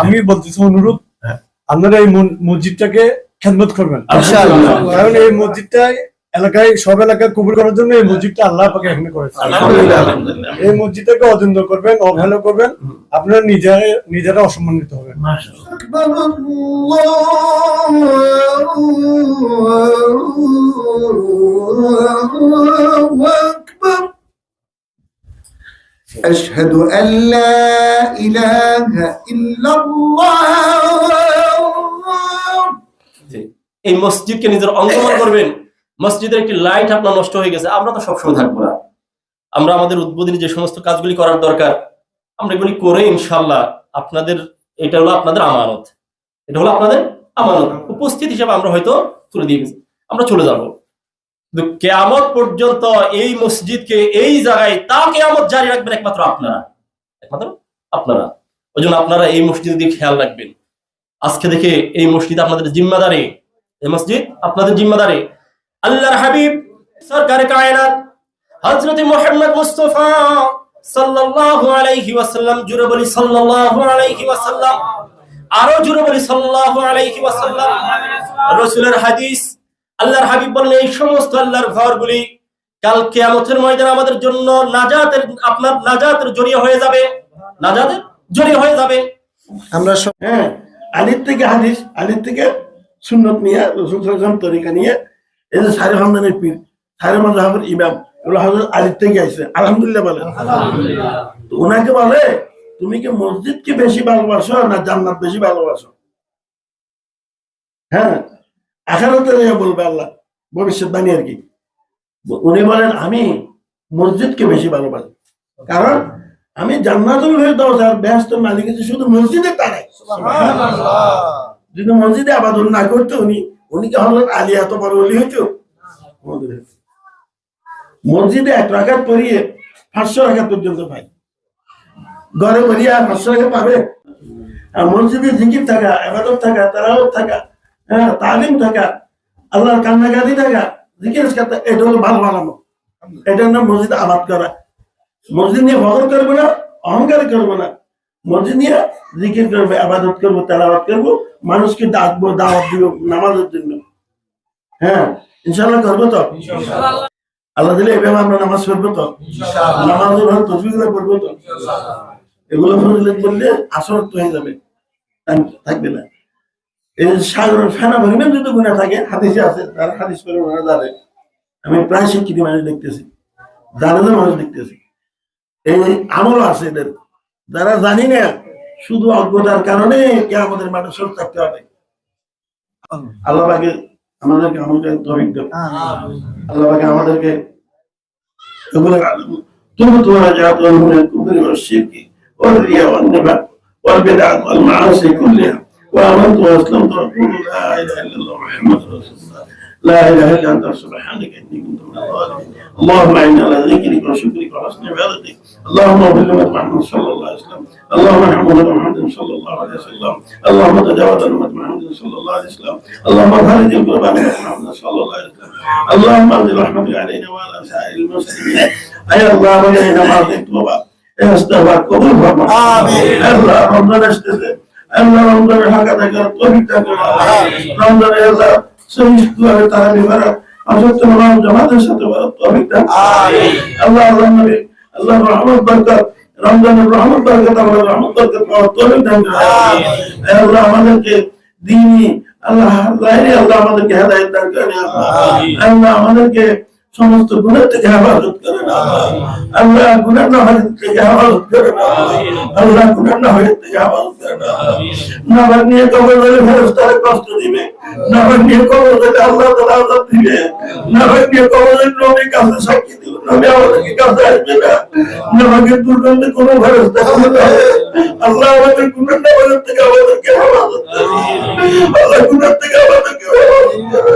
আমি বলতেছি অনুরূপ আপনারা এই মসজিদটাকে খেদমত করবেন। কারণ এই মসজিদটাই এলাকায় সব এলাকায় কবুল করার জন্য এই মসজিদটা আল্লাহ আপনাকে এখানে করেছে। এই মসজিদটাকে অজন্দ করবেন অবহেলা করবেন আপনারা নিজেরা নিজেরা অসম্মানিত হবেন। মাশাআল্লাহ। أشهد أن لا إله إلا الله জি। এই মসজিদকে নিজের অংশগ্রহণ করবেন মসজিদের একটি লাইট আপনার নষ্ট হয়ে গেছে আমরা তো সবসময় থাকবো না আমরা আমাদের উদ্বোধনী যে সমস্ত কাজগুলি করার দরকার আমরা এগুলি করে ইনশাল্লাহ আপনাদের এটা হলো আপনাদের আমানত এটা হলো আপনাদের আমানত উপস্থিত হিসেবে আমরা হয়তো তুলে দিয়ে গেছি আমরা চলে যাব কিন্তু কেয়ামত পর্যন্ত এই মসজিদকে, এই জায়গায় তা কেয়ামত জারি রাখবেন একমাত্র আপনারা। একমাত্র আপনারা। ওই জন্য আপনারা এই মসজিদ দিকে খেয়াল রাখবেন। আজকে দেখে এই মসজিদ আপনাদের জিম্মাদারি। এই মসজিদ আপনাদের জিম্মাদারি। আল্লাহর হাবিব, সরকার কায়নাত, হযরত মুহাম্মদ মুস্তাফা সাল্লাল্লাহু আলাইহি ওয়াসাল্লাম, জুড়ে বলি সাল্লাল্লাহু আলাইহি ওয়াসাল্লাম, আরও জুড়ে বলি সাল্লাল্লাহু আলাইহি ওয়াসাল্লাম, রাসূলের হাদিস আল্লাহর হাবিব বললেন এই সমস্ত আল্লাহর ঘরগুলি কাল কিয়ামতের ময়দানে আমাদের জন্য নাজাতের আপনার নাজাতের জড়িয়ে হয়ে যাবে। নাজাতের? জড়িয়ে হয়ে যাবে। আমরা সব হ্যাঁ আলির থেকে হাদিস আলির থেকে সুন্নত নিয়ে রসুল সাল্লাম তরিকা নিয়ে এই যে সারে হামদানের পীর সারে মাজাহের ইমাম এগুলো হজরত আলির থেকে আসছে আলহামদুলিল্লাহ বলেন। তো ওনাকে বলে তুমি কি মসজিদকে বেশি ভালোবাসো না জান্নাত বেশি ভালোবাসো? হ্যাঁ আখারাতে বলবে আল্লাহ ভবিষ্যৎবাণী আর কি। উনি বলেন আমি মসজিদকে বেশি ভালোবাসি। কারণ আমি জান্নাতুল ফেরদাউস আর ব্যস্ত মালিক হচ্ছে শুধু মসজিদের তারাই যদি মসজিদে আবাদন না করতো উনি উনি কি হলেন আলী এত বড় অলি হইতো। মসজিদে এক রাখাত পড়িয়ে পাঁচশো রাখাত পর্যন্ত পাই ঘরে পড়িয়ে পাঁচশো রাখা পাবে। আর মসজিদে জিকির থাকা আবাদত থাকা তারাও থাকা হ্যাঁ তালিম থাকা আল্লাহর কান্নাকাটি থাকা জিকির থাকা এটা হলো ভালো বানানো। এটার নাম মসজিদ আবাদ করা। মসজিদ নিয়ে ফখর করব না অহংকার করব না। মসজিদ নিয়ে জিকির করবে আবাদত করব তেলাবাদ করব মানুষকে ডাকবো দাওয়াত দিব নামাজের জন্য। হ্যাঁ ইনশাল্লাহ করব তো? আল্লাহ দিলে এভাবে আমরা নামাজ পড়ব তো? নামাজ ভালো তসবিগুলো পড়ব তো? এগুলো বললে আসর হয়ে যাবে। থাকবে না। এই সেনাবাহিনীর যদি গুণা থাকে হাদিসে আছে তার হাদিস পরে আমি প্রায় শিক্ষিত মানুষ দেখতেছি জানাজার মানুষ দেখতেছি। এই আছে এদের। যারা জানি না শুধু অজ্ঞতার কারণে কে আমাদের মাঠে সর থাকতে হবে। আল্লাহকে আমাদেরকে আমাকে তবিক আল্লাহকে আমাদেরকে তুমি তোমার রিয়া অন্য বেদা وآمنت وأسلمت وأقول لا إله إلا الله محمد رسول الله. لا إله إلا أنت سبحانك إني كنت من الظالمين. اللهم إنا على ذكرك وشكرك وحسن عبادتك. اللهم اغفر لنا محمد صلى الله عليه وسلم. اللهم ارحم أمة محمد صلى الله عليه وسلم. اللهم تجاوز أمة محمد صلى الله عليه وسلم. اللهم فرج القربان محمد صلى الله عليه وسلم. اللهم انزل رحمتك علينا وعلى سائر المسلمين. أي الله وجعلنا معطيك توبا استغفر قبول فرما آمين. الله رمضان আল্লাহ রমজানের হাকা দেখার তরিকা করো। রমজানের আল্লাহ সেই ভাবে তারা নিবারক। আল্লাহ আল্লাহ নবী আল্লাহ আল্লাহ আমাদেরকে দিনই আল্লাহ আল্লাহ আমাদেরকে হেদায়ত আল্লাহ আমাদেরকে সমস্ত গুণের থেকে হেফাজত করেন আল্লাহ গুণের না হয়ে থেকে হেফাজত করেন আল্লাহ গুণের না হয়ে থেকে হেফাজত করেন নামাজ নিয়ে কবর গেলে ফেরেশতারা কষ্ট দিবে। নিয়ে কবর আল্লাহ আযাব দিবে। নিয়ে কবর নবীর কাছে সাক্ষী দিবে। নবী আমাদেরকে কাছে আসবে না। নামাজের দুর্গন্ধে কোনো ফেরেশতা হবে না। আল্লাহ আমাদের গুণের না হয়ে থেকে আমাদেরকে হেফাজত করেন আল্লাহ গুণের থেকে আমাদেরকে হেফাজত আল্লাহ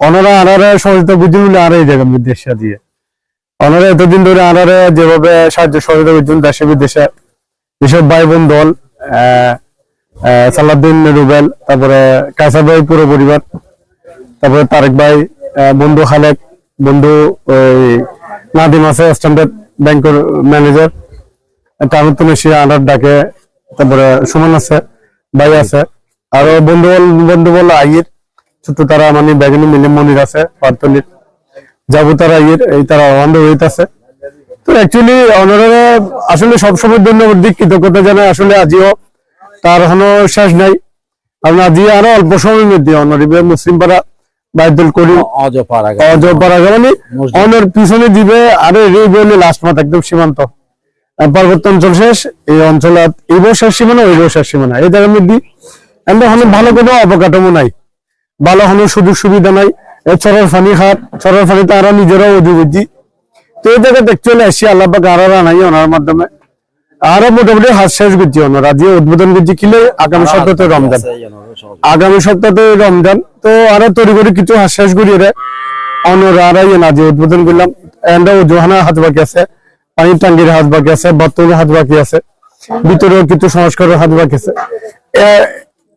ওনারা আনারা সহযোগিতা বলে আর এই জায়গা বিদেশে দিয়ে। ওনারা এতদিন ধরে আনারা যেভাবে সাহায্য সহযোগিতা বুঝুন দেশে বিদেশে। যেসব ভাই বোন দল সালাউদ্দিন, রুবেল, তারপরে কাসা ভাই পুরো পরিবার, তারপরে তারেক ভাই বন্ধু খালেক, বন্ধু ওই নাদিম আছে, স্ট্যান্ডার্ড ব্যাংকের ম্যানেজার। টানুত্তন এসে আনার ডাকে, তারপরে সুমন আছে, ভাই আছে। আরও বন্ধু বন্ধু বল, আইয়ের। ছোট তারা মানে বেগুনি মিলে মনির আছে পার্তলির যাব তারা আইয়ের এই তারা অন্ধ হইতে আছে তো অ্যাকচুয়ালি অনারা আসলে সবসময় ধন্যবাদ দিক কৃতজ্ঞতা জানাই আসলে আজিও তার কোনো শেষ নাই। কারণ আজি আরও অল্প সময়ের মধ্যে অনারিবে মুসলিম পাড়া বাইদুল করিম অজপাড়া অজপাড়া মানে অনের পিছনে দিবে আরে রে বলে লাস্ট মাথা একদম সীমান্ত। পার্বত্য অঞ্চল শেষ এই অঞ্চলে এই বছর সীমানা ওই বছর সীমানা। এই জায়গার মধ্যে এমন ভালো কোনো অবকাঠামো নাই। ভালো কোনো সুযোগ সুবিধা নাই। চরের পানি খাট চরের পানি তারা নিজেরাও অধি বুঝি তো এই জায়গাতে অ্যাকচুয়ালি আসি আল্লাহ আরও নাই ওনার মাধ্যমে। আরও মোটামুটি হাত শেষ করছি ওনার। আজকে উদ্বোধন করছি কিলে আগামী সপ্তাহে রমজান। আগামী সপ্তাহে রমজান। তো আরও তৈরি করে কিছু হাত শেষ করি রে। অনর আর না যে উদ্বোধন করলাম। এন্ডা জোহানা হাত বাকি আছে। পানির টাঙ্গির হাত বাকি আছে। বর্তমানে হাত বাকি আছে। ভিতরেও কিছু সংস্কারের হাত বাকি আছে।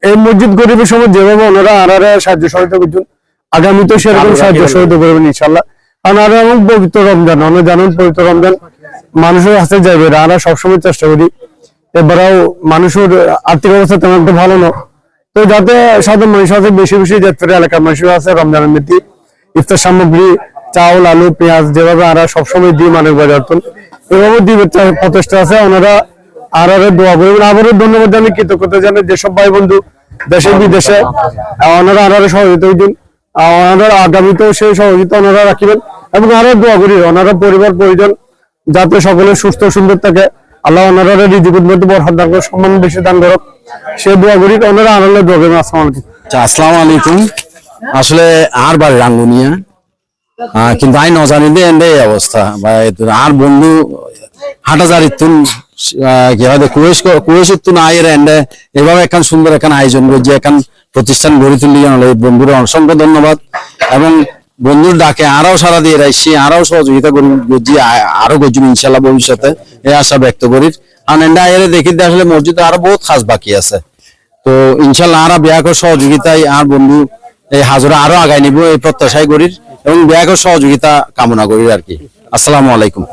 এই মসজিদ গরিবের সময় যেভাবে ওনারা আর সাহায্য সহায়তা করছেন আগামীতেও সেরকম সাহায্য সহায়তা করবেন ইনশাল্লাহ আর এমন পবিত্র রমজান আমরা জানেন পবিত্র রমজান মানুষের হাতে যাবে আমরা সবসময় চেষ্টা করি এবারেও মানুষের আর্থিক অবস্থা তেমন একটা ভালো না। তো যাতে সাধারণ মানুষ আছে বেশি বেশি যাত্রী এলাকার মানুষ আছে রমজানের মধ্যে ইফতার সামগ্রী চাউল আলু পেঁয়াজ যেভাবে আমরা সবসময় দিই মানুষ বাজার এভাবে দিবে প্রচেষ্টা আছে ওনারা আর আরও দোয়া করবেন আবারও ধন্যবাদ জানি কৃতজ্ঞতা জানি যেসব ভাই বন্ধু দেশে বিদেশে আহ, ওনারা আনারা সহযোগিতা দিন ওনারা আগামীতেও সেই সহযোগিতা ওনারা রাখিবেন। এবং আরও দোয়া করি ওনারা পরিবার পরিজন যাতে সকলে সুস্থ সুন্দর থাকে। আল্লাহ ওনারা রিজিকুর মধ্যে বড় হাত দান করে সম্মান বেশি দান করো সে দোয়া করি ওনারা আনন্দ দোয়া করবেন। আসসালামু আলাইকুম। আচ্ছা আসসালামু আলাইকুম। আসলে আর বাড়ি রাঙ্গুনিয়া? কিন্তু আই নজানি দে এন্ডে এই অবস্থা। এতো আর বন্ধু হাটাজারি তুন কি হয় কুয়েশ কুয়েশ তুন আয়ের এন্ডে এভাবে এখান সুন্দর এখান আয়োজন করছে এখান প্রতিষ্ঠান গড়ে তুলি বন্ধুর অসংখ্য ধন্যবাদ এবং বন্ধুর ডাকে আরও সারা দিয়ে রাখছি আরও সহযোগিতা করি গজি আরও গজি ইনশাল্লাহ ভবিষ্যতে এই আশা ব্যক্ত করি আর এন্ডে আয়ের দেখি আসলে মসজিদে আরও বহুত খাস বাকি আছে তো ইনশাল্লাহ আরা বিয়াকর সহযোগিতায় আর বন্ধু এই হাজরা আরও আগায় নিব এই প্রত্যাশাই করি এবং বিয়াকর সহযোগিতা কামনা করি আর কি আসসালামু আলাইকুম